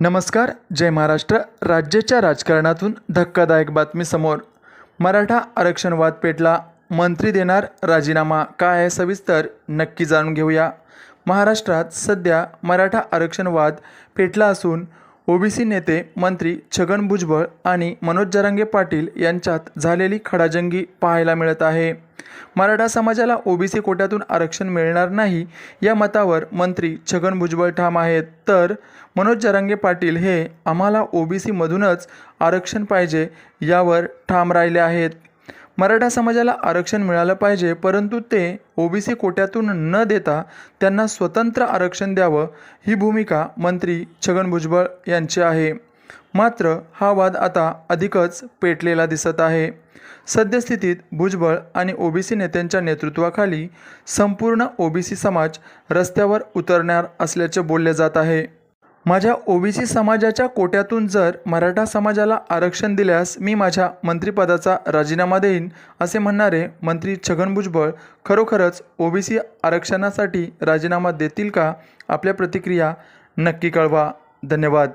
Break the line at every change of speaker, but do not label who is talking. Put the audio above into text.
नमस्कार जय महाराष्ट्र. राज्याच्या राजकारणातून धक्कादायक बातमी समोर. मराठा आरक्षण वाद पेटला. मंत्री देणार राजीनामा काय आहे सविस्तर नक्की जाणून घेऊया. महाराष्ट्रात सध्या मराठा आरक्षण वाद पेटला असून ओबीसी नेते मंत्री छगन भुजबळ आणि मनोज जरांगे पाटील यांच्यात झालेली खडाजंगी पाहायला मिळत आहे. मराठा समाजाला ओबीसी कोट्यातून आरक्षण मिळणार नाही या मतावर मंत्री छगन भुजबळ ठाम आहेत. तर मनोज जरांगे पाटील हे आम्हाला ओबीसीमधूनच आरक्षण पाहिजे यावर ठाम राहिले आहेत. मराठा समाजाला आरक्षण मिळालं पाहिजे परंतु ते ओबीसी कोट्यातून न देता त्यांना स्वतंत्र आरक्षण द्यावं ही भूमिका मंत्री छगन भुजबळ यांची आहे. मात्र हा वाद आता अधिकच पेटलेला दिसत आहे. सद्यस्थितीत भुजबळ आणि ओबीसी नेत्यांच्या नेतृत्वाखाली संपूर्ण ओबीसी समाज रस्त्यावर उतरणार असल्याचे बोलले जात आहे. माझ्या ओबीसी समाजाच्या कोट्यातून जर मराठा समाजाला आरक्षण दिल्यास मी माझ्या मंत्रिपदाचा राजीनामा देईन असे म्हणणारे मंत्री छगन भुजबळ खरोखरच ओबीसी आरक्षणासाठी राजीनामा देतील का? आपल्या प्रतिक्रिया नक्की कळवा. धन्यवाद.